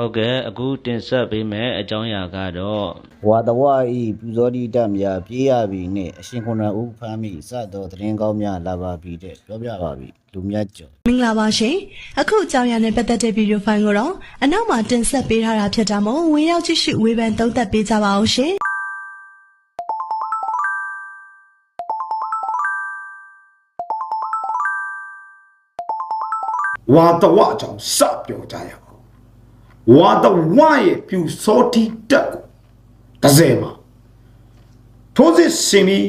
ဟုတ်ကဲ့အခုတင်ဆက်ပေးမယ့်အကြောင်းအရာကတော့ဝါတဝဤပူဇောတိတများပြေးရပြီနှင့်အရှင်ခုနဦးဖမ်းမိစသောသတင်းကောင်းများလာပါပြီတဲ့ပြောပြပါပြီလူမြတ်ကျော်မင်္ဂလာပါရှင်အခုအကြောင်းအရာနဲ့ပတ်သက်တဲ့ဗီဒီယိုဖိုင်ကိုတော့အနောက်မှာတင်ဆက်ပေးထားတာဖြစ်တာမို့ဝင်ရောက်ကြည့်ရှုဝေဖန်သုံးသပ်ပေးကြပါအောင်ရှင်ဝါတဝအကြောင်းစပြောကြရအောင် ဝါတဝရဲ့ပြူစောတိတက်ကိုတစ်စဲမှာထိုးစစ်စင်ပြီး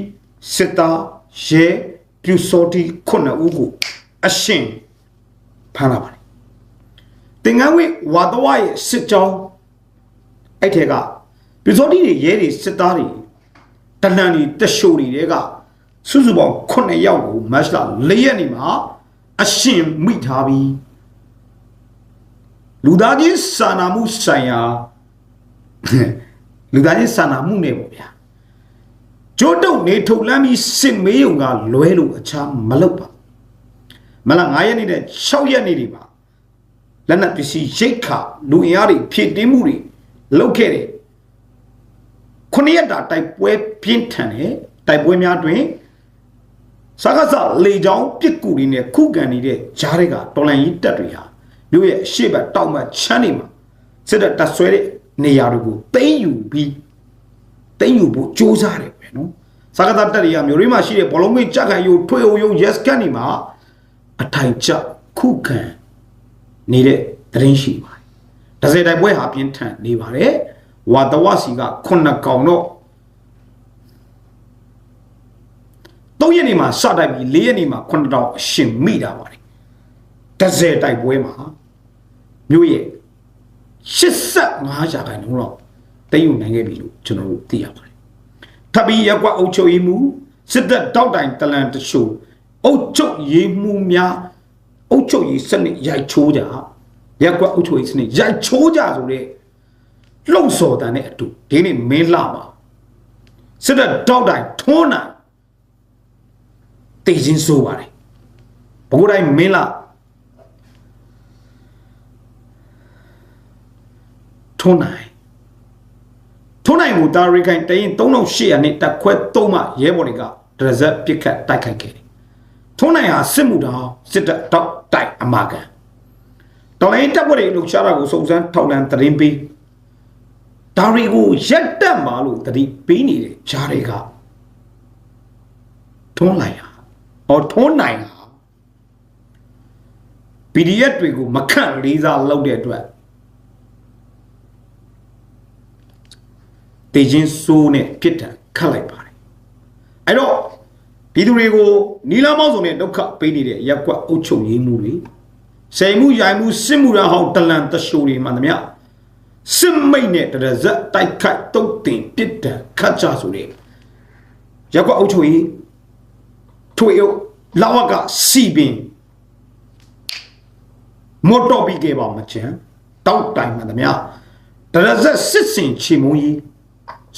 စစ်သားရဲပြူစောတိခုနှစ်ဦးကိုအရှင်ဖမ်းလာပါတယ်တင်ငန်းဝိဝါတဝရဲ့စစ်ကြောင်းအဲ့ထဲကပြူစောတိတွေရဲတွေစစ်သားတွေတဏ္ဍန်တွေတရှိုတွေတွေကစုစုပေါင်း9ယောက်ကိုမတ်လ၄ရက်နေ့မှာအရှင်မိထားပြီး လူသားချင်းစာနာမှုဆိုင်ရာလူသားချင်းစာနာမှုနဲ့ပေါ့ဗျာကြိုးတုပ်နေထုတ်လမ်းပြီးစစ်မေးုံကလွဲလို့အခြားမလုပ်ပါမလား9ရက်နေ့နဲ့6ရက်နေ့တွေပါလက်နက်ပစ္စည်းရိတ်ခါလူအင်အားတွေဖြည့်တင်းမှုတွေလုပ်ခဲ့တယ်ခုနှစ်ရက်တာတိုက်ပွဲပြင်းထန်တယ်တိုက်ပွဲများတွင်စကားစလေချောင်းပြစ်ကူတွေနဲ့ခုခံနေတဲ့ဂျားတွေကတော်လန်ကြီးတက်တွေဟာ မြို့ရဲ့အရှိတ်တောက်မှချမ်းနေမှာစစ်တပ်တပ်ဆွဲတဲ့နေရာတွေကိုသိမ်းယူပြီးသိမ်းယူဖို့စ조사တယ်ပဲနော်စကားတပ်တွေကမြို့ရင်းမှာရှိတဲ့ဘောလုံးမင်းကြက်ခံယူထွေအိုယုံ yes ကန်နေမှာအထိုင်ကျခုခံနေတဲ့သတင်းရှိပါတယ်ဒဇယ်တိုက်ပွဲဟာပြင်းထန်နေပါတယ်ဝါတဝစီကခုနှစ်ကောင်တော့3ရက်နေ့မှာစတိုက်ပြီး4ရက်နေ့မှာ9တောင်အရှင်မိတာပါတယ်ဒဇယ်တိုက်ပွဲမှာ မြို့ရဲ့85ရာခိုင်နှုန်းတော့သိမ်းယူနိုင်ခဲ့ပြီလို့ကျွန်တော်တို့သိရပါတယ်ထပ်ပြီးရက်ကွက်အုပ်ချုပ်ရေးမှုစစ်တပ်တောက်တိုင်တလန်တချို့အုပ်ချုပ်ရေးမှုများအုပ်ချုပ်ရေးစနစ်ရိုက်ချိုးကြရက်ကွက်အုပ်ချုပ်ရေးစနစ်ရိုက်ချိုးကြဆိုတဲ့လှုပ်ဆော်တန်တဲ့အတူဒီနေ့မင်းလာပါစစ်တပ်တောက်တိုင်ထွန်းနိုင်တည်ချင်းဆိုးပါတယ်ဘကိုတိုင်းမင်းလာ ထုံးနိုင်ထုံးနိုင်ကိုတာရီခိုင်တရင်3800နဲ့တက်ခွဲ3မှရဲဘော်တွေကဒရဇက်ပြစ်ခတ်တိုက်ခိုက်ခဲ့တယ်ထုံးနိုင်ဟာစစ်မှုတော်စစ်တပ်တောက်တိုက်အမာကန်တော်လိုင်းတပ်ဖွဲ့တွေလှုပ်ရှားတာကိုစုံစမ်းထောက်လှမ်းသတင်းပေးဒါရီကိုရက်တက်မှာလို့တတိပေးနေတဲ့ဂျားတွေကထွန်းလိုက်ဟာဟောထွန်းနိုင်ဟာ PDF တွေကိုမခန့်လေးစားလုပ်တဲ့အတွက် တေချင်းစိုးနဲ့ပြစ်ဒဏ်ခတ်လိုက်ပါတယ်အဲ့တော့ပြည်သူတွေကိုနီလာမောက်စုံနဲ့ဒုက္ခပေးနေတဲ့ရက်ကွက်အုပ်ချုပ်ရေးမှုတွေစိန်မှုရိုင်မှုစစ်မှုရဟောင်းတလန်တရှိုတွေမှန်သမျှစစ်မိတ်နဲ့တရဇက်တိုက်ခိုက်တုတ်တင်ပြစ်ဒဏ်ခတ်ကြဆိုတဲ့ရက်ကွက်အုပ်ချုပ်ရေးထွေအုပ်လာဝကစီပင်မော်တော်ဘီကေပါမချန်တောက်တိုင်မှန်သမျှတရဇက်စစ်စင်ချေမုံကြီး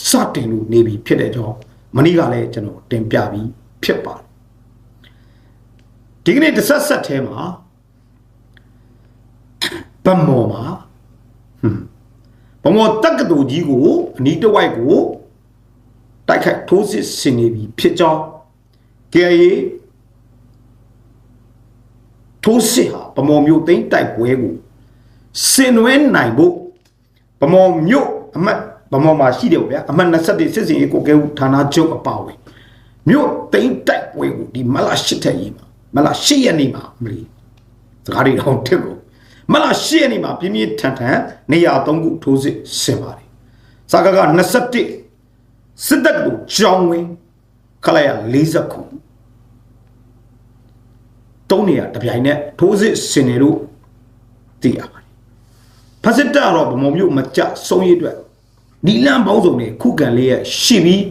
စတင်လို့နေပြီဖြစ်တဲ့ကြောင့်မနေ့ကလည်းကျွန်တော်တင်ပြပြီးဖြစ်ပါတယ်ဒီကနေ့တစ်ဆက်ဆက်ထဲမှာဗမော်မှာဟွန်းဗမော်တက္ကသိုလ်ကြီးကိုအနီးတစ်ဝိုက်ကိုတိုက်ခိုက်ထိုးစစ်ဆင်နေပြီဖြစ်ကြောင်း KIA ထိုးစစ်ဟာဗမော်မျိုးသိန်းတိုက်ပွဲကိုဆင်နွှဲနိုင်ဖို့ဗမော်မျိုးအမတ် ဗမော်မှာရှိတယ်ဗျာအမတ်27စစ်စင်ရေးကိုကဲဌာနချုပ်အပါဝင်မြို့သိန်းတိုက်ပွဲကိုဒီမလာရှစ်ထက်ရေးမှာမလာရှစ်ရက်နေ့မှာမလီစကားတွေတော့တက်ကိုမလာရှစ်ရက်နေ့မှာပြင်းပြင်းထန်ထန်နေရာ၃ခုထိုးစစ်ဆင်ပါတယ်စကားက21စစ်တပ်ကိုကြောင်းဝင်ခလိုက်ရ40ခုတုံးနေရတပြိုင်နက်ထိုးစစ်ဆင်နေလို့သိရပါတယ်ဖက်စစ်တပ်ကတော့ဗမော်မျိုးမကြဆုံးရည်အတွက် နီလန်ပေါင်းစုံနဲ့ခုခံလေးရရှိပြီး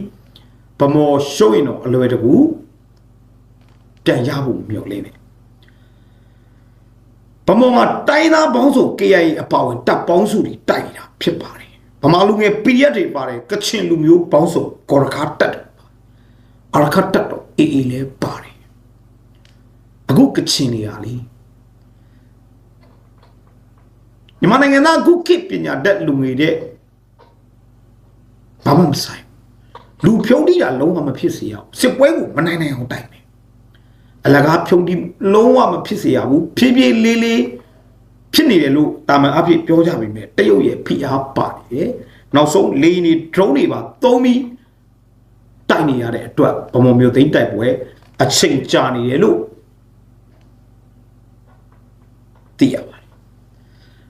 ဗမော်ရှုံးရင်တော့အလွယ်တကူပြန်ရဖို့မျှော်လင့်တယ်ဗမောင်ကတိုင်းသားပေါင်းစု KIA အပါဝင်တပ်ပေါင်းစုတွေတိုက်နေတာဖြစ်ပါတယ်ဗမာလူငယ် PDF တွေပါတယ်ကချင်လူမျိုးပေါင်းစုကော်ရခတ်တက်အရခတ်တက်တော့အေးအေးလဲပါတယ်အခုကချင်နေရလေမြန်မာနိုင်ငံသားအခုခေတ်ပညာတတ်လူငယ်တဲ့ ဘာမှမဆိုင်လူဖြုံးတိတာလုံးဝမဖြစ်စေရအောင်စစ်ပွဲကိုမနိုင်နိုင်အောင်တိုက်မယ်အလကားဖြုံးတိလုံးဝမဖြစ်စေရဘူးဖြည်းဖြည်းလေးလေးဖြစ်နေတယ်လို့တာမန်အဖြစ်ပြောကြပေမဲ့တရုတ်ရဲ့ဖိအားပါတယ်နောက်ဆုံးလေနေ drone တွေပါသုံးပြီးတိုက်နေရတဲ့အတွက်ဗမာမျိုးသိန်းတိုက်ပွဲအချိန်ကြာနေတယ်လို့သိရပါတယ်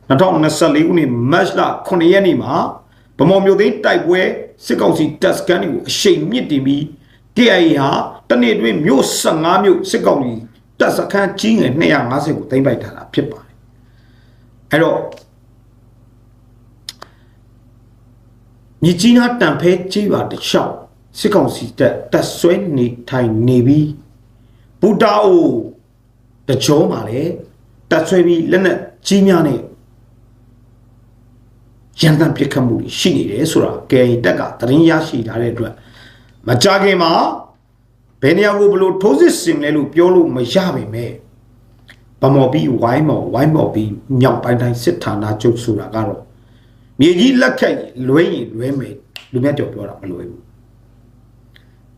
2024ခုနှစ်မတ်လ9ရက်နေ့မှာ ဗမာမျိုးသိန်းတိုက်ပွဲစစ်ကောင်စီတပ်စခန်းတွေကိုအရှိန်မြင့်တင်ပြီး KIA ဟာတနေ့တွင်မြို့15မြို့စစ်ကောင်စီတပ်စခန်းကြီးငယ်250ကိုသိမ်းပိုက်ထားတာဖြစ်ပါတယ်အဲ့တော့မြကြီးနားတန်ဖဲကြီးပါတစ်လျှောက်စစ်ကောင်စီတပ်တပ်ဆွဲနေထိုင်နေပြီးဘူတာအိုတကြောမှာလေတပ်ဆွဲပြီးလက်နက်ကြီးများနဲ့ ရန်တမ်းပြစ်ခတ်မှုတွေရှိနေတယ်ဆိုတာ KI တက်ကသတင်းရရှိထားတဲ့အတွက်မကြခင်မှာဘယ်နေရာကိုဘလို့ထိုးစစ်ဆင်လဲလို့ပြောလို့မရပါနဲ့ဗမော်ပြီးဝိုင်းမော်ဝိုင်းမော်ပြီးမြောက်ပိုင်းတိုင်းစစ်ဌာနချုပ်ဆိုတာကတော့မြေကြီးလက်ခတ်ရင်လွဲရင်လွဲမယ်လူမြတ်ကျော်ပြောတာမလွယ်ဘူး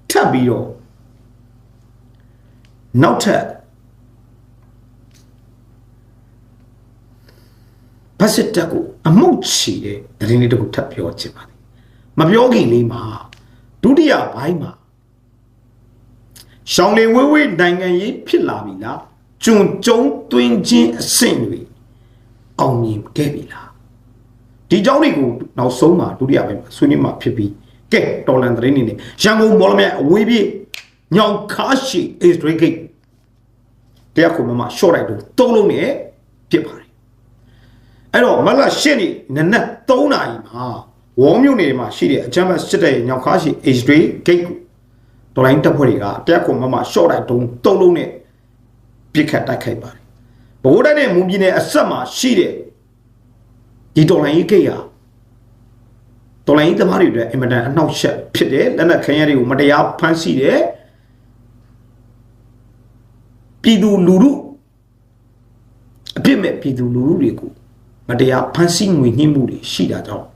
ထပ်ပြီးတော့နောက်ထပ် ဘတ်စစ်တက်ကိုအမှုတ်ချီတဲ့တရင်လေးတစ်ခုထပ်ပြောချင်ပါတယ်မပြောခင်လေးမှာဒုတိယဘိုင်းမှာရှောင်းလေဝဲဝဲနိုင်ငံရေးဖြစ်လာပြီလားကျွံကျုံတွင်ချင်းအဆင့်တွေအောင်မြင်ခဲ့ပြီလားဒီเจ้าတွေကိုနောက်ဆုံးမှာဒုတိယဘိုင်းမှာဆွေးနွေးမှာဖြစ်ပြီးကဲတော်လန်သတင်းနေနဲ့ရန်ကုန်မော်လမြိုင်အဝေးပြေးညောင်ခါရှိ is drink gate တရားခုမမ short လိုက်တော့သုံးလုံးနဲ့ဖြစ်ပါတယ် ် အဲ့တော့မလရှင်းနေနနက်3နာရီမှာဝေါ်မြို့နယ်မှာရှိတဲ့အချမ်းမစစ်တဲ့ညောင်ခါရှိ H3 gate ကိုတော်လိုင်းတပ်ဖွဲ့တွေကတရားခုမမ short လိုက်တုံးသုံးလုံးနဲ့ပြစ်ခတ်တိုက်ခိုက်ပါတယ်ဘိုးတိုင်းနဲ့မွန်ပြည်နယ်အဆက်မှာရှိတဲ့ဒီတော်လိုင်းရေးဂိတ်ဟာတော်လိုင်းသမားတွေအတွက်အင်မတန်အနှောက်အယှက်ဖြစ်တယ်လက်နက်ခဲယမ်းတွေကိုမတရားဖမ်းဆီးတယ်ပြည်သူလူထုအပြစ်မဲ့ပြည်သူလူထုတွေကို မတရားဖမ်းဆီးငွေညှိမှုတွေရှိတာကြောင့်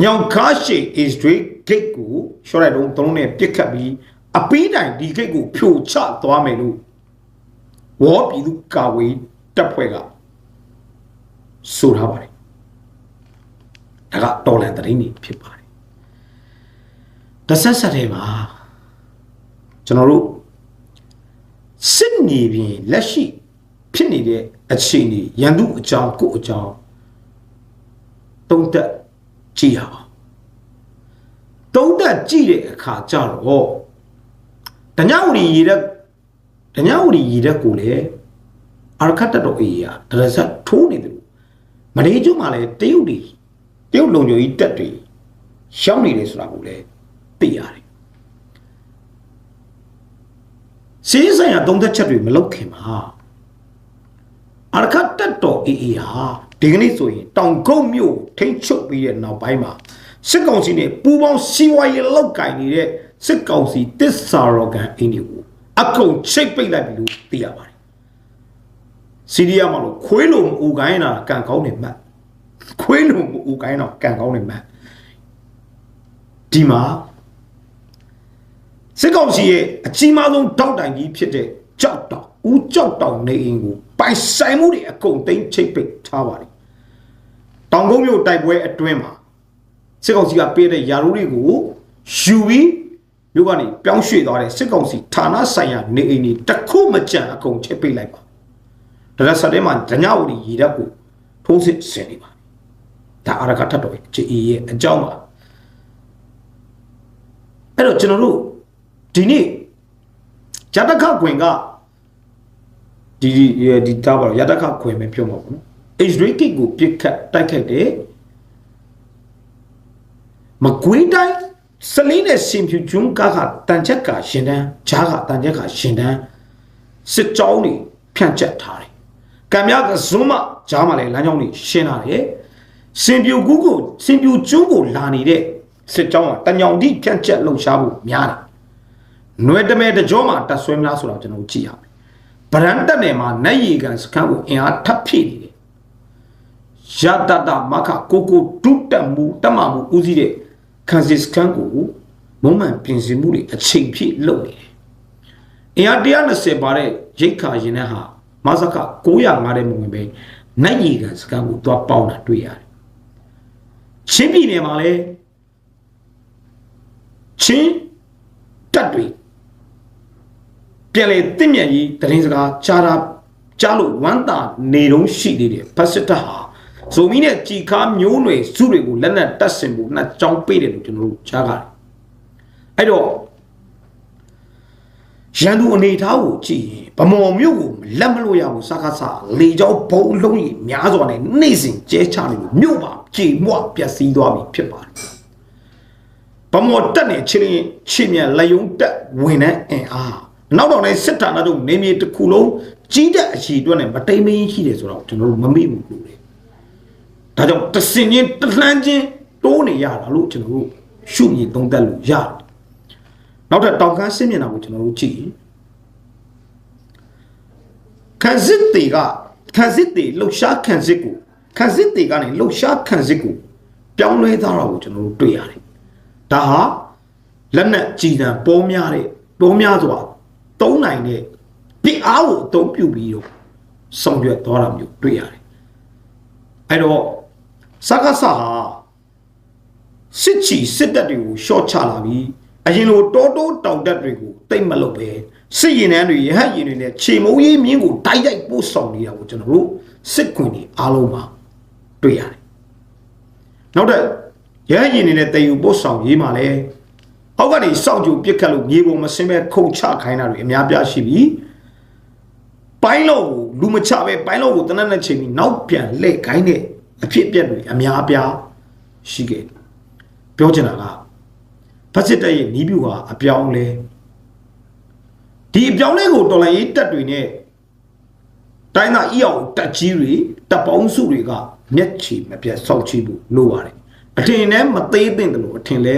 ညောင်ကားရှိ Israel gate ကိုရှော့လိုက်တော့သုံးနဲ့ပြစ်ခတ်ပြီးအပီးတိုင်ဒီ gate ကိုဖြိုချသွားမယ်လို့ဝေါ်ပြည်သူကာဝေးတပ်ဖွဲ့ကဆိုထားပါတယ်ဒါကတော်လန်သတင်းတွေဖြစ်ပါတယ်တဆက်ဆက်ထဲမှာကျွန်တော်တို့စစ်နေပြင်လက်ရှိဖြစ်နေတဲ့ အခြေအနေရန်သူအကြောင်းကိုအကြောင်းတုံးတက်ကြည့်ရအောင်တုံးတက်ကြည့်တဲ့အခါကျတော့တညဝရီရတဲ့တညဝရီရတဲ့ကိုလေအာခတ်တတော်အေးရဒရဇတ်ထိုးနေတယ်မလေးကျွန်းမှာလည်းတရုတ်တွေတရုတ်လုံခြုံရေးတက်တွေရှောင်းနေတယ်ဆိုတာကိုလည်းသိရတယ်စီးဆိုင်ရာသုံးသက်ချက်တွေမလုပ်ခင်မှာအာရခတ်တက်တော် အေးအေးဟာဒီကနေ့ဆိုရင်တောင်ကုန်းမြို့ထိန်းချုပ်ပြီးတဲ့နောက်ပိုင်းမှာစစ်ကောင်စီနဲ့ပူးပေါင်းစီးပွားရေးလောက်ကင်နေတဲ့စစ်ကောင်စီတစ္ဆာရောကန်အင်းတွေကိုအကုန်ချိတ်ပိတ်လိုက်ပြီလို့သိရပါတယ်စီးရီးယားမှာလို့ခွေးလိုမအူကိုင်းတာကန်ကောင်းနေမှတ်ခွေးလိုမအူကိုင်းတော့ကန်ကောင်းနေမှတ်ဒီမှာစစ်ကောင်စီရဲ့အကြီးမားဆုံးတောက်တိုင်ကြီးဖြစ်တဲ့ကြောက်တောင် ဦးကြောက်တောင်နေအိမ်ကိုပိုင်ဆိုင်မှုတွေအကုန်သိမ်းချိတ်ပိတ်ထားပါတယ်တောင်ကုန်းမြို့တိုက်ပွဲအတွင်းမှာစစ်ကောင်စီကပေးတဲ့ယာရုတွေကိုယူပြီးမြို့ကနေပြောင်းရွှေ့သွားတဲ့စစ်ကောင်စီဌာနဆိုင်ရာနေအိမ်တွေတစ်ခုမကြံအကုန်ချိတ်ပိတ်လိုက်ပါဒါကြဆက်တဲ့မှာဒညဝတီရေတပ်ကိုထိုးစစ်ဆင်နေပါဒါအရကထတ်တော်ချီရဲ့အကြောင်းပါအဲ့တော့ကျွန်တော်တို့ဒီနေ့ဂျတခခွင်က ဒီဒီတားပါရတခခွင်ပဲပြောမှာပေါ့နော် H3 kit ကိုပြစ်ခတ်တိုက်ခိုက်တယ်မကွေးတိုင်းစလင်းနဲ့စင်ဖြူကျွန်းကားကတန်ချက်ကရှင်တန်းဂျားကတန်ချက်ကရှင်တန်းစစ်ကြောင်းတွေဖြန့်ကျက်ထားတယ်ကံမြကဇွန်းမဂျားမှာလည်းလမ်းကြောင်းတွေရှင်းလာတယ်စင်ပြူကူးကိုစင်ပြူကျွန်းကိုလာနေတဲ့စစ်ကြောင်းကတညောင်တိဖြန့်ချက်လှုပ်ရှားဖို့များတယ်နွယ်တမဲတကြောမှာတက်ဆွဲမလားဆိုတော့ကျွန်တော်ကြည့်ရမယ် ဗရန်တက်နယ်မှာနတ်ရီကန်စခန်းကိုအင်အားထပ်ဖြည့်နေတယ်ရတတမခကိုကိုတုတက်မှုတမမှုဦးစီးတဲ့ကန်စစ်စခန်းကိုမုံမှန်ပြင်ဆင်မှုတွေအချိန်ပြည့်လုပ်နေတယ်အင်အား120ပါတဲ့ရိတ်ခါရင်တဲ့ဟာမဆက905တဲ့မဝင်ပဲနတ်ရီကန်စခန်းကိုသွားပေါင်းတာတွေ့ရတယ်ချင်းပြည်နယ်မှာလည်းချင်းတက်တွေ ပြန်လေတင့်မြတ်ကြီးတရင်စကားကြားတာကြားလို့ဝမ်းသာနေတုံးရှိသေးတယ်ဖက်စစ်တပ်ဟာဇိုမီနဲ့ကြည်ခါမျိုးနွယ်စုတွေကိုလက်နက်တက်ဆင်ဖို့နှစ်ကြောင်းပေးတယ်လို့ကျွန်တော်တို့ကြားကြတယ်အဲ့တော့ရန်သူအနေထားကိုကြည့်ရင်ဗမော်မြို့ကိုလက်မလို့ရဘူးစကားစားလေကြောင်းဘုံလုံးကြီးများစွာနဲ့နေ့စဉ်ကျဲချနေလို့မြို့ပါကြေမွပျက်စီးသွားပြီဖြစ်ပါတယ်ဗမော်တက်နေချင်းရင်ချင်းမြန်လက်ယုံတက်ဝင်တဲ့အင်အား နောက်တော့လည်းစစ်တာနာတို့နေမြေတစ်ခုလုံးကြီးတဲ့အချီအတွက်နဲ့မတိမ်မင်းရှိတယ်ဆိုတော့ကျွန်တော်တို့မမေ့ဘူးလို့လေဒါကြောင့်တစင်ချင်းတလှမ်းချင်းတိုးနေရတာလို့ကျွန်တော်တို့ရှုမြင်သုံးသပ်လို့ရတယ်နောက်ထပ်တောင်ကန်းစစ်မျက်နှာကိုကျွန်တော်တို့ကြည့်ခန်းစစ်တွေကခန်းစစ်တွေလှုပ်ရှားခန်းစစ်ကိုခန်းစစ်တွေကနေလှုပ်ရှားခန်းစစ်ကိုပြောင်းလဲသွားတာကိုကျွန်တော်တို့တွေ့ရတယ်ဒါဟာလက်နက်ကြည်တံပေါများတဲ့ပေါများစွာ သုံးနိုင်တဲ့ပြအားကိုအသုံးပြုပြီးတော့ဆောင်ရွက်သွားတာမျိုးတွေ့ရတယ်အဲ့တော့စကားဆာဟာစစ်ချီစစ်တပ်တွေကိုရှော့ချလာပြီးအရင်လိုတောတိုးတောင်တက်တွေကိုတိတ်မလုပ်ပဲစစ်ရင်တန်းတွေရဟတ်ရင်တွေနဲ့ခြေမုံရေးမြင်းကိုတိုက်ရိုက်ပို့ဆောင်နေတာကိုကျွန်တော်တို့စစ်ခွင်တွေအားလုံးမှာတွေ့ရတယ်နောက်တဲ့ရဟတ်ရင်တွေနဲ့တည်ယူပို့ဆောင်ရေးမှာလဲ အောက်ကနေစောင့်ကြိုပစ်ခတ်လို့မြေပုံမစင်းပဲခုန်ချခိုင်းတာတွေအများပြားရှိပြီးပိုင်းလို့ကိုလူမချပဲပိုင်းလို့ကိုတနက်နဲ့ချိန်ပြီးနောက်ပြန်လှည့်ခိုင်းတဲ့အဖြစ်အပျက်တွေအများပြားရှိခဲ့တယ်ပြောချင်တာကဖက်စစ်တပ်ရဲ့နီးပြူဟာအပြောင်းလဲဒီအပြောင်းလဲကိုတော်လိုင်းရေးတက်တွေနဲ့တိုင်းသားအီအောင်တက်ကြီးတွေတပ်ပေါင်းစုတွေကမျက်ခြေမပြတ်စောက်ချဖို့လိုပါတယ်အထင်နဲ့မသေးသင့်တယ်လို့အထင်လဲ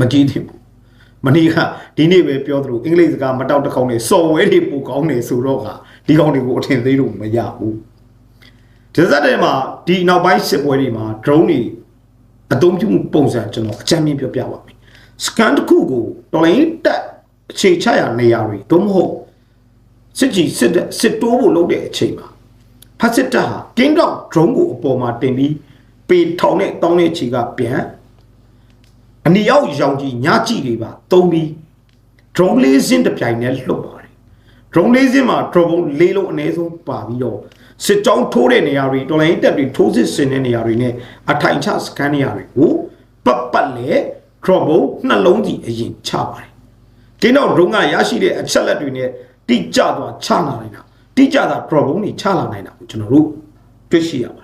မကြည့်သင့်ဘူးမနေ့ကဒီနေ့ပဲပြောသလိုအင်္ဂလိပ်စကားမတောက်တခေါင်းနဲ့စော်ဝဲတွေပိုကောင်းနေဆိုတော့ကဒီကောင်တွေကိုအထင်သေးလို့မရဘူးဒီစက်တဲ့မှာဒီနောက်ပိုင်းစစ်ပွဲတွေမှာ drone တွေအသုံးပြုမှုပုံစံကျွန်တော်အကြမ်းမြင်ပြောပြပါမယ်စကန်တစ်ခုကိုတော်လိုင်းတက်အခြေချရနေရာတွေသို့မဟုတ်စစ်ကြီးစစ်တဲ့စစ်တိုးဖို့လုပ်တဲ့အချိန်မှာဖက်စစ်တပ်ဟာကင်းတော့ drone ကိုအပေါ်မှာတင်ပြီးပေထောင်နဲ့တောင်းတဲ့ချီကပြန် အနီရောက်ရောင်ကြီးညကြည့်တွေပါတုံးပြီး drone လေးစင်းတစ်ပြိုင်နဲ့လှုပ်ပါတယ် drone လေးစင်းမှာ drone လေးလုံးအနည်းဆုံးပါပြီးတော့စစ်ကြောင်းထိုးတဲ့နေရာတွေတော်လိုင်းတက်တွေထိုးစစ်ဆင်တဲ့နေရာတွေနဲ့အထိုင်ချစကန်နေရာတွေကိုပတ်ပတ်လေ drone နှလုံးကြီးအရင်ချပါတယ်ကင်းတော့ drone ကရရှိတဲ့အချက်လက်တွေနဲ့တိကျသွားချလာနိုင်တာတိကျတာ drone တွေချလာနိုင်တာကိုကျွန်တော်တို့တွေ့ရှိရပါတယ်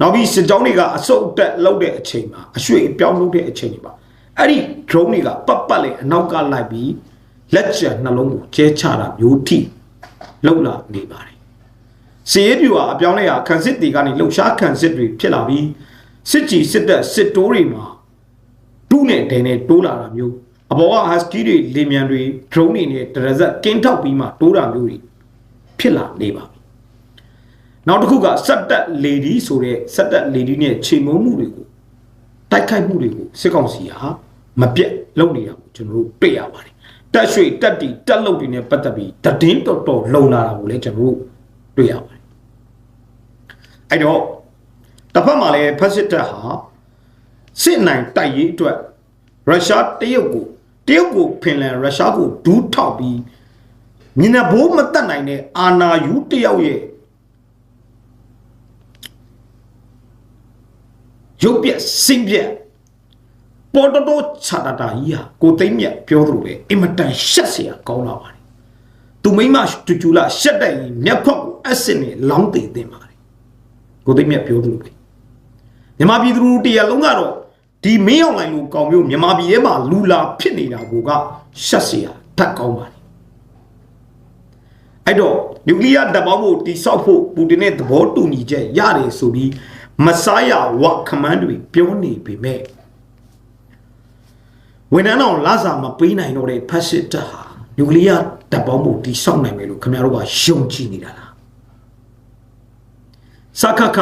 နောက်ပြီးစစ်ကြောင်းတွေကအစုပ်တက်လောက်တဲ့အချိန်မှာအရွှေ့အပြောင်းလုပ်တဲ့အချိန်တွေမှာအဲ့ဒီ drone တွေကပတ်ပတ်လေအနောက်ကလိုက်ပြီးလက်ကျန်နှလုံးကိုကျဲချတာမျိုးထိလောက်လာနေပါတယ်စီရေးပြူဟာအပြောင်းလဲဟာခံစစ်တွေကနေလှုပ်ရှားခံစစ်တွေဖြစ်လာပြီးစစ်ကြီးစစ်တပ်စစ်တိုးတွေမှာဒုနဲ့ဒဲနဲ့တိုးလာတာမျိုးအပေါ်က husky တွေလေမြန်တွေ drone တွေနဲ့တရဇက်ကင်းထောက်ပြီးမှတိုးတာမျိုးတွေဖြစ်လာနေပါပြီ နောက်တစ်ခုကစက်တက်လေဒီဆိုတဲ့စက်တက်လေဒီနဲ့ချိန်မုံမှုတွေကိုတိုက်ခိုက်မှုတွေကိုစစ်ကောင်စီဟာမပြတ်လုပ်နေတာကိုကျွန်တော်တို့တွေ့ရပါတယ်တက်ရွှေတက်တီတက်လုတ်တွေနဲ့ပတ်သက်ပြီးတည်င်းတော်တော်လုံလာတာကိုလည်းကျွန်တော်တို့တွေ့ရပါတယ်အဲ့တော့တစ်ဖက်မှာလည်းဖက်စစ်တပ်ဟာစစ်နိုင်တိုက်ရေးအတွက်ရုရှားတရုတ်ကိုတရုတ်ကိုဖင်လန်ရုရှားကိုဒူးထောက်ပြီးမြင်တဲ့ဘိုးမတက်နိုင်တဲ့အာနာယူတယောက်ရဲ့ ရုပ်ပြက်စင်ပြက်ပေါ်တော်တော်ခြာတတာကြီးဟာကိုသိမ့်မြတ်ပြောသလိုပဲအင်မတန်ရှက်เสียကောင်းလာပါတယ်သူမိမတူကျူလာရှက်တဲ့ရင်မျက်ခွက်ကိုအက်ဆစ်နဲ့လောင်းတည်တင်ပါတယ်ကိုသိမ့်မြတ်ပြောသလိုပဲမြန်မာပြည်သူတရားလုံးကတော့ဒီမင်းအောင်လိုင်းလိုကောင်မျိုးမြန်မာပြည်ထဲမှာလူလာဖြစ်နေတာကိုကရှက်เสียဓာတ်ကောင်းပါလေအဲ့တော့ နျူကလ িয়ার တပ်ပေါင်းဖို့တိဆောက်ဖို့ပူတင်နဲ့သဘောတူညီချက်ရတယ်ဆိုပြီး မဆိုင်ယာဝခမန်းတွေပြောနေပေမဲ့ဝန်ထမ်းတော်လာစာမပေးနိုင်တော့တဲ့ဖက်စစ်တပ်ဟာနျူကလ িয়ার တပ်ပေါင်းဖို့တိဆောက်နိုင်မယ်လို့ခင်ဗျားတို့ကယုံကြည်နေတာလားစခခ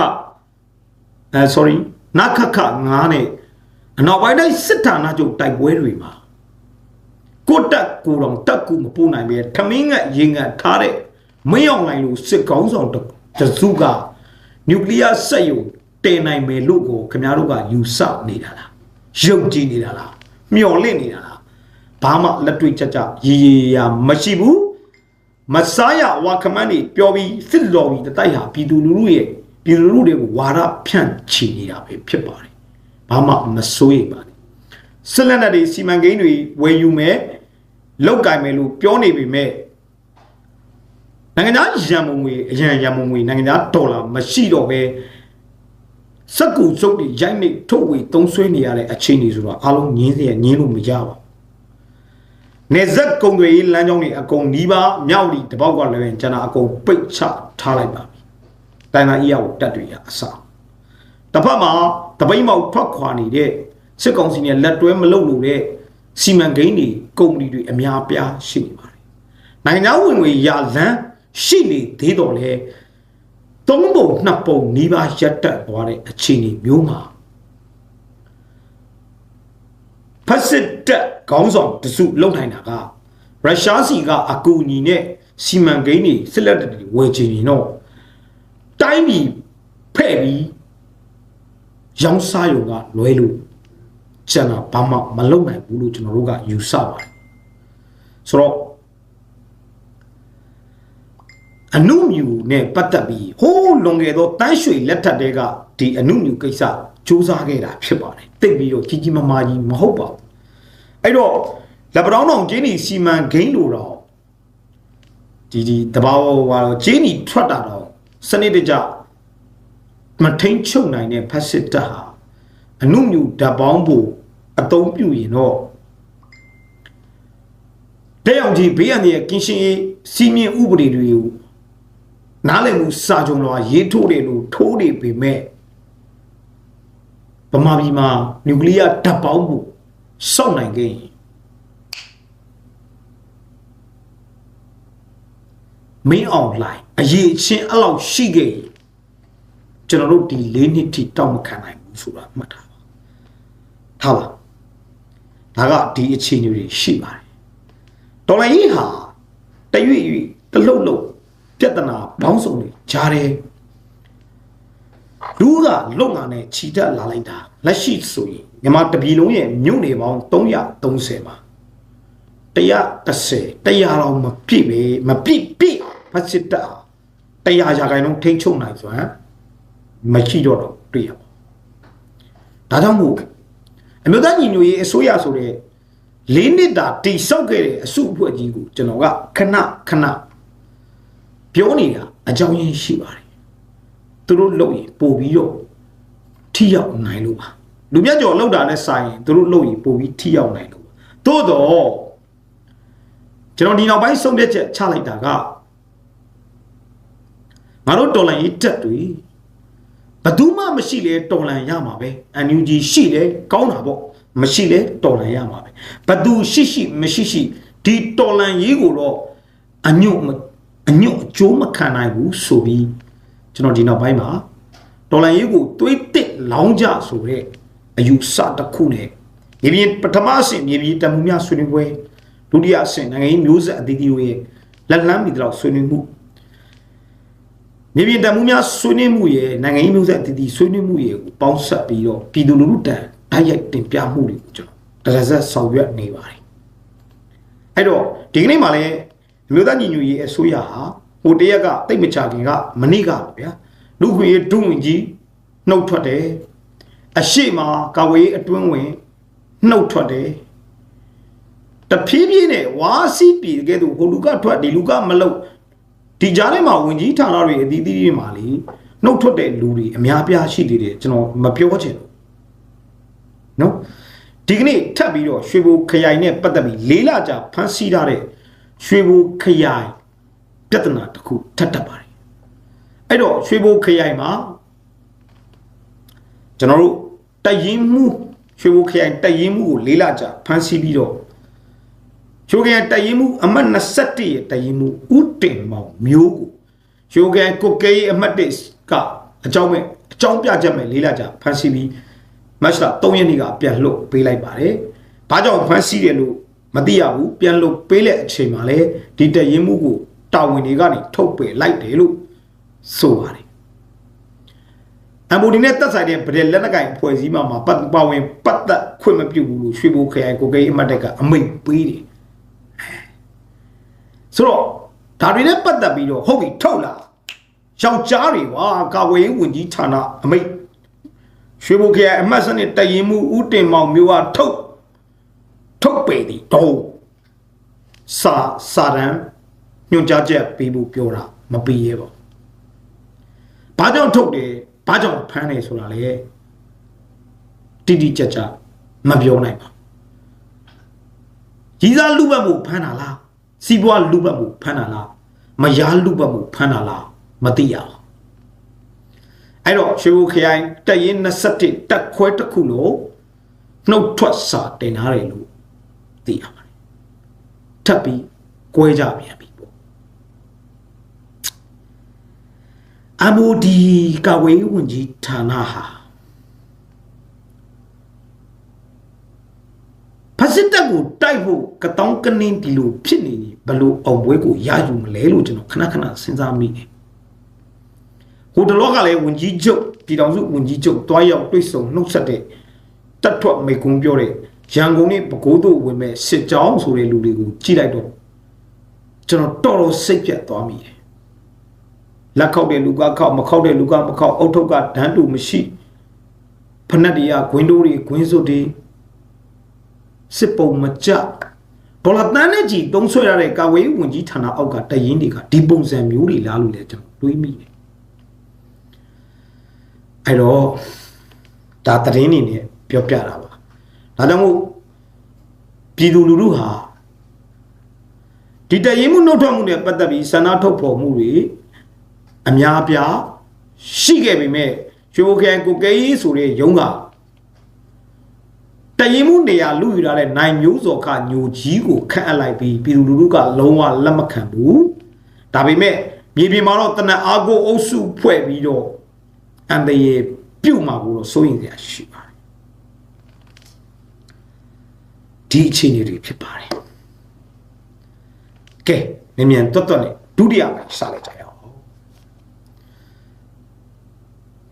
အဲ sorry နခခ9နဲ့အနောက်ပိုင်းတိုင်းစစ်ဌာနချုပ်တိုက်ပွဲတွေမှာကိုတက်ကိုတော်တက်ကူမပို့နိုင်ပဲထမင်းငတ်ရင်ငတ်ထားတဲ့မင်းအောင်နိုင်လို့စစ်ကောင်းဆောင်တစုကနျူကလ িয়ার စက်ရုံ တင်နိုင်မယ်လို့ကိုခင်ဗျားတို့ကယူဆနေတာလားယုံကြည်နေတာလားမျှော်လင့်နေတာလားဘာမှလက်တွေ့ချက်ချက်ရည်ရည်ရာမရှိဘူးမစားရဝါခမန်းနေပြောပြီးစစ်တော်ပြီးတတိုက်ဟာပြည်သူလူထုရဲ့ပြည်သူလူထုတွေကိုဝါဒဖြန့်ချီနေတာပဲဖြစ်ပါတယ်ဘာမှမစိုးရိမ်ပါနဲ့စစ်လက်နက်တွေစီမံကိန်းတွေဝယ်ယူမယ်လောက်ကင်မယ်လို့ပြောနေပေမဲ့နိုင်ငံသားရန်မုံငွေအရန်ရန်မုံငွေနိုင်ငံသားဒေါ်လာမရှိတော့ပဲ စက်ကူစုပ်တွေရိုက်နေထုတ်ဝေသုံးဆွဲနေရတဲ့အခြေအနေဆိုတော့အားလုံးငင်းစရာငင်းလို့မရပါဘူးနေဇက်ကုံတွေလမ်းကြောင်းတွေအကုန်နီးပါးမြောက်လီတပေါက်ကလည်းကျွန်တော်အကုန်ပိတ်ချထားလိုက်ပါပြီတိုင်နာအီယာကိုတက်တွေရအစားတစ်ဖက်မှာတပိမ့်မောက်ထွက်ခွာနေတဲ့စစ်ကောင်စီနဲ့လက်တွဲမလုပ်လို့တဲ့စီမံကိန်းတွေကုမ္ပဏီတွေအများပြားရှိနေပါတယ်နိုင်ငံဝင်ငွေရလန်းရှိနေသေးတော့လေ သုံးပုံနှစ်ပုံနီးပါးရက်တက်သွားတဲ့အခြေအနေမျိုးမှာဖက်စစ်တက်ခေါင်းဆောင်တစုလုံနိုင်တာကရုရှားစီကအကူအညီနဲ့စီမံကိန်းတွေစစ်လက်တွေဝယ်ချင်ရင်တော့တိုင်းပြည်ဖဲ့ပြီးရောင်းစားရုံကလွဲလို့ကျွန်တော်ဘာမှမလုပ်နိုင်ဘူးလို့ကျွန်တော်တို့ကယူဆပါတယ်ဆိုတော့ အနုမြူနဲ့ပတ်သက်ပြီးဟိုးလွန်ခဲ့သောတန်းရွှေလက်ထက်တဲကဒီအနုမြူကိစ္စစူးစမ်းခဲ့တာဖြစ်ပါတယ်တိတ်ပြီးတော့ကြီးကြီးမားမားကြီးမဟုတ်ပါဘူးအဲ့တော့လက်ပတောင်းတောင်ကျင်းဒီစီမံဂိမ်းလို့တော့ဒီဒီတဘာဝဟောကျင်းဒီထွက်တာတော့စနစ်တကျမထိန်ချုပ်နိုင်တဲ့ဖက်စစ်တပ်ဟာအနုမြူဓာတ်ပေါင်းဖို့အသုံးပြုရင်တော့တဲ့အောင်ကြီးဘေးရန်ရဲ့ကင်းရှင်းရေးစီမင်းဥပဒေတွေကို နားလည်မှုစာချုပ်တော်ရေးထိုးတယ်လို့ထိုးနေပေမဲ့ဗမာပြည်မှာနျူကလ িয়ার ဓာတ်ပေါင်းဖို့စောင့်နိုင်ခဲ့ရင်မင်းအောင်လိုင်းအရေးချင်းအဲ့လောက်ရှိခဲ့ရင်ကျွန်တော်တို့ဒီ၄နှစ်ထိတောက်မခံနိုင်ဘူးဆိုတာမှတ်ထားပါထားပါဒါကဒီအခြေအနေတွေရှိပါတယ်တော်လိုင်းကြီးဟာတရွေ့ရွေ့တလုတ်လုတ် ပြဿနာဘောင်းစုံတွေဂျားတယ်လူကလုံငါနဲ့ခြိတက်လာလိုက်တာလက်ရှိဆိုရင်မြန်မာတပြည်လုံးရဲ့မြို့နေပေါင်း330မှာ130 100လောက်မပြည့်ပဲမပြည့်ပြည့်ဖတ်စစ်တာ100ရာခိုင်နှုန်းထိန်းချုပ်နိုင်စွမ်းမရှိတော့တော့တွေ့ရပါဒါကြောင့်မို့အမျိုးသားညီညွတ်ရေးအစိုးရဆိုတဲ့လေးနှစ်တာတိဆောက်ခဲ့တဲ့အစုအဖွဲ့ကြီးကိုကျွန်တော်ကခဏခဏ ပြောနေတာအကြောင်းရင်းရှိပါတယ်သူတို့လုပ်ရင်ပို့ပြီးတော့ထိရောက်နိုင်လို့ပါလူမြတ်ကျော်လောက်တာနဲ့ဆိုင်ရင်သူတို့လုပ်ရင်ပို့ပြီးထိရောက်နိုင်လို့ပါသို့တော့ကျွန်တော်ဒီနောက်ပိုင်းဆုံးဖြတ်ချက်ချလိုက်တာကငါတို့တော်လန်ရေးတက်တွေဘသူမှမရှိလေတော်လန်ရမှာပဲအန်ယူဂျီရှိတယ်ကောင်းတာပေါ့မရှိလေတော်လန်ရမှာပဲဘသူရှိရှိမရှိရှိဒီတော်လန်ရေးကိုတော့အညွတ် အညွတ်အကျိုးမခံနိုင်ဘူးဆိုပြီးကျွန်တော်ဒီနောက်ပိုင်းမှာတော်လန်ရေးကိုတွေးတစ်လောင်းကြဆိုတဲ့အယူဆတစ်ခုနဲ့မြေပြင်ပထမအဆင့်မြေပြင်တမှုများဆွေးနွေးပွဲဒုတိယအဆင့်နိုင်ငံရေးမျိုးဆက်အသီးသီးရဲ့လက်လန်းမိတော့ဆွေးနွေးမှုမြေပြင်တမှုများဆွေးနွေးမှုရဲ့နိုင်ငံရေးမျိုးဆက်အသီးသီးဆွေးနွေးမှုရဲ့ကိုပေါင်းဆက်ပြီးတော့ပြည်သူလူထုတန်တိုက်ရိုက်တင်ပြမှုတွေကိုကျွန်တော်တရဇက်ဆောင်ရွက်နေပါတယ်အဲ့တော့ဒီကနေ့မှလည်းအ မျိုးသားညီညွတ်ရေးအစိုးရဟာဟိုတရက်ကတိတ်မချခင်ကမနေ့ကပါဗျာလူခွေဒုဝင်ကြီးနှုတ်ထွက်တယ်အရှိမကာဝေးအတွင်းဝင်နှုတ်ထွက်တယ်တဖြည်းဖြည်းနဲ့ဝါစီးပြည်ကဲ့သို့ဟိုလူကထွက်ဒီလူကမလုတ်ဒီကြားထဲမှာဝင်ကြီးဌာနတွေအသီးသီးတွေမှာလေနှုတ်ထွက်တဲ့လူတွေအများပြားရှိသေးတယ်ကျွန်တော်မပြောချင်ဘူးနော်ဒီကနေ့ထပ်ပြီးတော့ရွှေဘိုခရိုင်နဲ့ပတ်သက်ပြီးလေးလကြာဖမ်းဆီးထားတဲ့ ရွှေဘိုခရိုင်ပြဿနာတစ်ခုထပ်တက်ပါတယ်အဲ့တော့ရွှေဘိုခရိုင်မှာကျွန်တော်တို့တရင်မှုရွှေဘိုခရိုင်တရင်မှုကိုလေးလာကြဖမ်းဆီးပြီးတော့ရွှေဘိုခရိုင်တရင်မှုအမှတ်21ရဲ့တရင်မှုဥတင်မောင်မျိုးကိုရွှေဘိုခရိုင်ကိုကေးအမှတ်1ကအကြောင်းမဲ့အကြောင်းပြချက်မဲ့လေးလာကြဖမ်းဆီးပြီးမတ်လ3ရက်နေ့ကပြန်လွတ်ပေးလိုက်ပါတယ်။ဘာကြောင့်ဖမ်းဆီးတယ်လို့ မသိရဘူးပြန်လွတ်ပေးတဲ့အချိန်မှာလဲဒီတရင်မှုကိုတာဝန်တွေကနေထုတ်ပယ်လိုက်တယ်လို့ဆိုပါတယ်။အမ်ဘူဒီနဲ့တက်ဆိုင်တဲ့ဗဒယ်လက်နက်ကင်ဖွဲ့စည်းမှာမှာပတ်ပါဝင်ပတ်သက်ခွင့်မပြုဘူးလို့ရွှေဘိုခရိုင်ကိုကိန်းအမတ်တက်ကအမိန့်ပေးတယ်။ဆိုတော့ဒါတွေနဲ့ပတ်သက်ပြီးတော့ဟုတ်ပြီထုတ်လာယောက်ျားတွေကွာကာဝေးဝင်ကြီးဌာနအမိန့်ရွှေဘိုခရိုင်အမတ်စနစ်တရင်မှုဦးတင်မောင်မျိုးကထုတ် ထုတ်ပေသည်တော့စာစာရန်ညွှန်ကြားချက်ပေးဖို့ပြောတာမပေးရဲပါဘူး။ဘာကြောင့်ထုတ်တယ်ဘာကြောင့်ဖမ်းတယ်ဆိုတာလေတိတိကျကျမပြောနိုင်ပါဘူး။ကြီးစားလူပတ်မှုဖမ်းတာလားစီးပွားလူပတ်မှုဖမ်းတာလားမယားလူပတ်မှုဖမ်းတာလားမသိရဘူး။အဲ့တော့ရွှေဘိုခရိုင်တက်ရင်27တက်ခွဲတစ်ခုလို့နှုတ်ထွက်စာတင်ထားတယ်လို့ သိရပါတယ်။ထပ်ပြီးကွဲကြပြန်ပြီပေါ့ MOD ကဝေးဝန်ကြီးဌာနဟာဖက်စစ်တပ်ကိုတိုက်ဖို့ကတောင်းကနင်းဒီလိုဖြစ်နေရင်ဘလို့အောင်ပွဲကိုရယူမလဲလို့ကျွန်တော်ခဏခဏစဉ်းစားမိတယ်ဟိုတလောကလည်းဝန်ကြီးချုပ်ပြည်တော်စုဝန်ကြီးချုပ်တွားရောက်တွေ့ဆုံနှုတ်ဆက်တဲ့တက်ထွက်မိကုံပြောတဲ့ ရန်ကုန်နဲ့ပဲခူးတို့ဝင်မဲ့စစ်ကြောင်းဆိုတဲ့လူတွေကိုကြည့်လိုက်တော့ကျွန်တော်တော်တော်စိတ်ပြတ်သွားမိတယ်လက်ခောက်တဲ့လူကခောက်မခောက်တဲ့လူကမခောက်အုတ်ထုပ်ကဒန်းတူမရှိဖနက်တွေကဂွင်းတိုးတွေဂွင်းစွတ်တွေစစ်ပုံမကြဒေါ်လာတန်းနဲ့ကြီးတုံးဆွဲရတဲ့ကာဝေးဝင်ကြီးဌာနအောက်ကတရင်တွေကဒီပုံစံမျိုးတွေလားလို့လည်းကျွန်တော်တွေးမိတယ်အဲ့တော့ဒါသတင်းနေနဲ့ပြောပြတာပါ ဒါကြောင့်မို့ပြည်သူလူထုဟာဒီတရင်မှုနှုတ်ထွက်မှုနဲ့ပတ်သက်ပြီးဆန္ဒထုတ်ဖော်မှုတွေအများအပြားရှိခဲ့ပေမဲ့ရွှေဘိုခရိုင်ကိုကဲကြီးဆိုတဲ့ရုံးကတရင်မှုနေရာလူယူထားတဲ့နိုင်မျိုးစော်ခညိုကြီးကိုခန့်အပ်လိုက်ပြီးပြည်သူလူထုကလုံးဝလက်မခံဘူးဒါပေမဲ့မြေပြင်မှာတော့တနက်အားကိုအုပ်စုဖွဲ့ပြီးတော့အန်တရေပြုတ်မှာကိုတော့စိုးရင်စရာရှိပါတယ် ဒီအခြေအနေတွေဖြစ်ပါတယ်ကဲနင်မြန်တွတ်တွတ်နဲ့ဒုတိယပိုင်းစလိုက်ကြရအောင်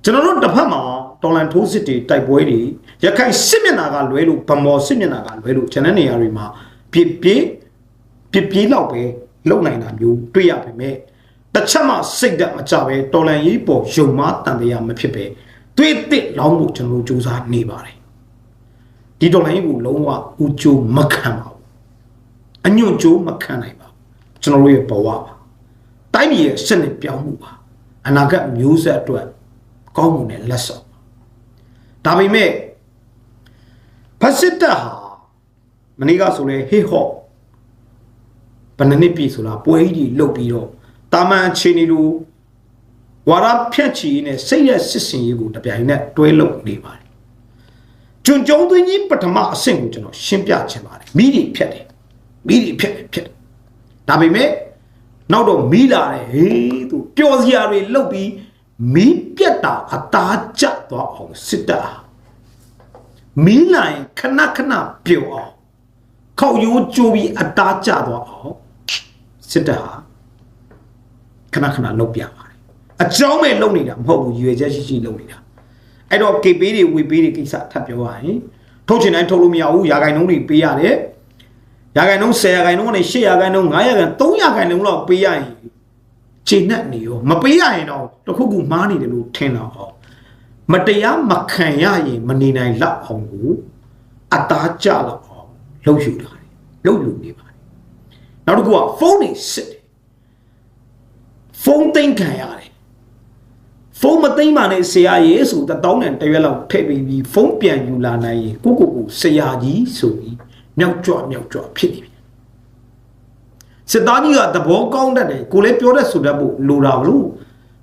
ကျွန်တော်တို့တစ်ဖက်မှာတော်လန်ထိုးစစ်တွေတိုက်ပွဲတွေရခိုင်စစ်မျက်နှာကလွဲလို့ဗမော်စစ်မျက်နှာကလွဲလို့ဂျန်တဲ့နေရာတွေမှာပြစ်ပြေးပြစ်ပြေးတော့ပဲလုံနိုင်တာမျိုးတွေ့ရပါမယ်တစ်ချက်မှစိတ်ဓာတ်မကြပဲတော်လန်ရေးပေါ်ယုံမတန်တရားမဖြစ်ပဲတွေးတစ်လောင်းဖို့ကျွန်တော်တို့စူးစမ်းနေပါတယ် ဒီတော်လန်ရေးကိုလုံးဝဦးကျိုးမခံပါဘူးအညွန့်ကျိုးမခံနိုင်ပါဘူးကျွန်တော်တို့ရဲ့ဘဝပါတိုင်းပြည်ရဲ့စနစ်ပြောင်းမှုပါအနာဂတ်မျိုးဆက်အတွက်ကောင်းမှုနဲ့လက်ဆောင်ဒါပေမဲ့ဖက်စစ်တပ်ဟာမနေ့ကဆိုလဲဟေးဟော့ဘယ်နှစ်နှစ်ပြီဆိုတာပွဲကြီးတွေလုတ်ပြီးတော့တာမန်အခြေအနေလိုဝါရဖြတ်ချီနဲ့စိတ်ရစစ်စင်ရေးကိုတပြိုင်နက်တွဲလုံနေပါတယ် ကျွန်ကျုံသွင်းကြီးပထမအဆင့်ကိုကျွန်တော်ရှင်းပြချင်ပါတယ်မိတွေဖြတ်တယ်မိတွေဖြတ်တယ်ဖြတ်တယ်ဒါပေမဲ့နောက်တော့မိလာတယ်ဟေးသူပျော်စရာတွေလုတ်ပြီးမီးပြတ်တာအသားကျသွားအောင်စစ်တာမီးလိုင်ခဏခဏပျော်အောင်ခောက်ရိုးကျိုးပြီးအသားကျသွားအောင်စစ်တာခဏခဏလုပ်ပြပါတယ်အကြောင်းမဲ့လုပ်နေတာမဟုတ်ဘူးရွေချက်ရှိရှိလုပ်နေတာ အဲ့တော့ KP တွေဝေပေးတွေကိစ္စထပ်ပြောရရင်ထုတ်ချင်တိုင်းထုတ်လို့မရဘူးရာဂိုင်နှုန်းတွေပေးရတယ်ရာဂိုင်နှုန်း10ရာဂိုင်နှုန်းကနေ8ရာဂိုင်နှုန်း9ရာဂိုင်3ရာဂိုင်နှုန်းလောက်ပေးရရင်ခြေနဲ့နေရောမပေးရရင်တော့တခုခုမားနေတယ်လို့ထင်တော့အောင်မတရားမခံရရင်မနေနိုင်လောက်အောင်ကိုအသားကျလောက်အောင်လှုပ်ယူတာတယ်လှုပ်ယူနေပါတယ်နောက်တစ်ခုကဖုန်းနေစစ်တယ်ဖုန်းသိမ်းခံရတယ် ဖုန်းမသိမ်းပါနဲ့ဆရာကြီးဆိုတတောင်းနဲ့တရွက်လောက်ထည့်ပြီးပြီးဖုန်းပြန်ယူလာနိုင်ရင်ကိုကိုကိုဆရာကြီးဆိုပြီးမြောက်ကြွမြောက်ကြွဖြစ်နေပြီစစ်သားကြီးကသဘောကောင်းတတ်တယ်ကိုလည်းပြောတတ်ဆိုတတ်ဖို့လိုတာမလို့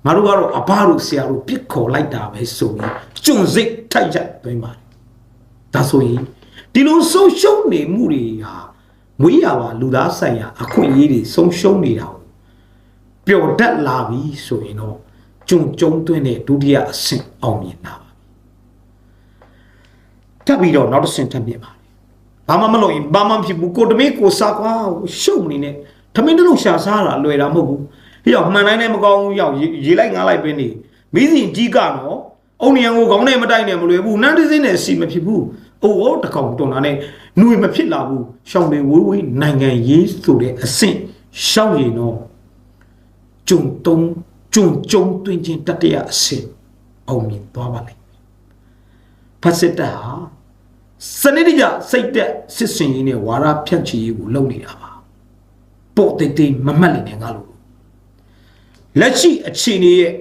ငါတို့ကတော့အဘတို့ဆရာတို့ပြစ်ခေါ်လိုက်တာပဲဆိုပြီးကျွန်းစိတ်ထိုက်ကြသွင်းပါတယ်ဒါဆိုရင်ဒီလိုဆုံးရှုံးနေမှုတွေဟာမွေးရပါလူသားဆိုင်ရာအခွင့်အရေးတွေဆုံးရှုံးနေတာကိုပျော်တတ်လာပြီဆိုရင်တော့ ကျွန်းကျုံသွင်းတဲ့ဒုတိယအဆင့်အောင်မြင်တာပါထပ်ပြီးတော့နောက်တစ်ဆင့်ထပ်မြင်ပါတယ်ဘာမှမလုပ်ရင်ဘာမှမဖြစ်ဘူးကိုတမေးကိုစားကွာရှုံနေနဲ့ထမင်းတစ်လုံးရှာစားတာလွယ်တာမဟုတ်ဘူးဟိရောက်မှန်တိုင်းနဲ့မကောင်းဘူးရောက်ရေလိုက်ငားလိုက်ပဲနေမိစဉ်ကြီးကတော့အုံနယံကိုခေါင်းနဲ့မတိုက်နဲ့မလွယ်ဘူးနန်းတစင်းနဲ့စီမဖြစ်ဘူးအိုးဟောတကောင်တွန်တာနဲ့နှွေမဖြစ်လာဘူးရှောင်းပင်ဝေးဝေးနိုင်ငံရေးဆိုတဲ့အဆင့်ရှောင်းရင်တော့ကျုံတုံး ကျုံကျုံတွင်ချင်းတတရအဆင့်အောင်မြင်သွားပါလိမ့်မယ်ဖတ်စစ်တပ်ဟာစနစ်တကျစိတ်သက်စစ်စင်ရေးနဲ့ဝါရဖြန့်ချီရေးကိုလုပ်နေတာပါပို့တိတ်တိတ်မမတ်လနေငါလို့လက်ရှိအခြေအနေရဲ့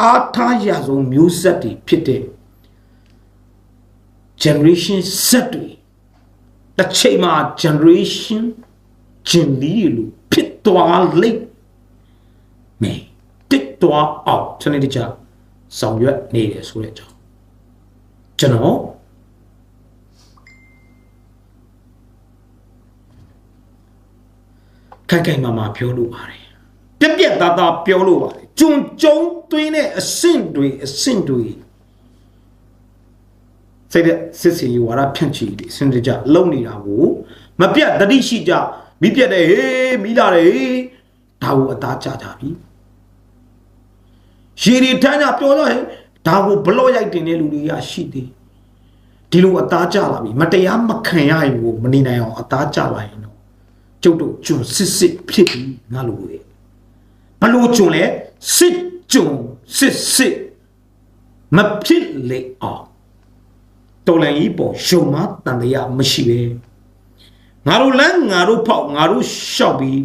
အားထားရဆုံးမျိုးဆက်တွေဖြစ်တဲ့ generation Z တွေတစ်ချိန်မှာ generation ဂျင်လီလို့ဖြစ်သွားလိမ့်မယ် တစ်သွားအောင်စနစ်တကျဆောင်ရွက်နေတယ်ဆိုတဲ့အကြောင်းကျွန်တော်ခိုင်ခိုင်မာမာပြောလို့ပါတယ်ပြက်ပြက်သားသားပြောလို့ပါတယ်ကျွန်းကျုံသွင်းတဲ့အဆင့်တွေအဆင့်တွေစိတ်တဲ့စစ်စီဝါရဖြန့်ချီတွေစင်တကြလုံနေတာကိုမပြတ်တတိရှိကြမိပြတ်တယ်ဟေးမိလာတယ်ဟေးဒါကိုအသားကြကြပြီ ရေဒီတန်းကြပြောတော့ဟဲ့ဒါကိုဘလော့ရိုက်တင်တဲ့လူတွေကရှိသေးဒီလိုအသားကြလာပြီမတရားမခံရရင်ကိုမနေနိုင်အောင်အသားကြလာရင်တော့ကျုပ်တို့ကျွန်းစစ်စစ်ဖြစ်ပြီးငါလိုရဲ့ဘလို့ကျွန်းလဲစစ်ကျွန်းစစ်စစ်မဖြစ်လေအောင်တော်လည်းဤပေါ်ရှုံမတန်တရားမရှိပဲငါတို့လမ်းငါတို့ဖောက်ငါတို့ရှောက်ပြီး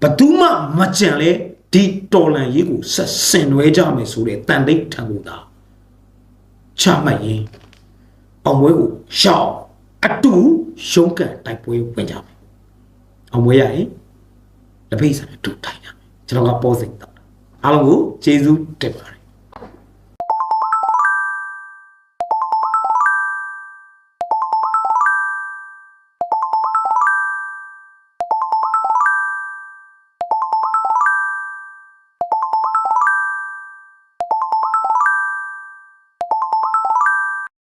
ဘသူမှမကြံလဲ ဒီတော်လန်ရေးကိုဆက်ဆင်နွဲကြမယ်ဆိုတဲ့တန်တိတ်ထံကိုသာချမှတ်ရင်အောင်ပွဲကိုရှောက်အတူရှုံးကန်တိုက်ပွဲဝင်ကြမယ်အောင်ပွဲရရင်တပိတ်ဆန်အတူထိုင်ကြမယ်ကျွန်တော်ကပေါ်စိတ်တော့အားလုံးကိုကျေးဇူးတင်ပါတယ်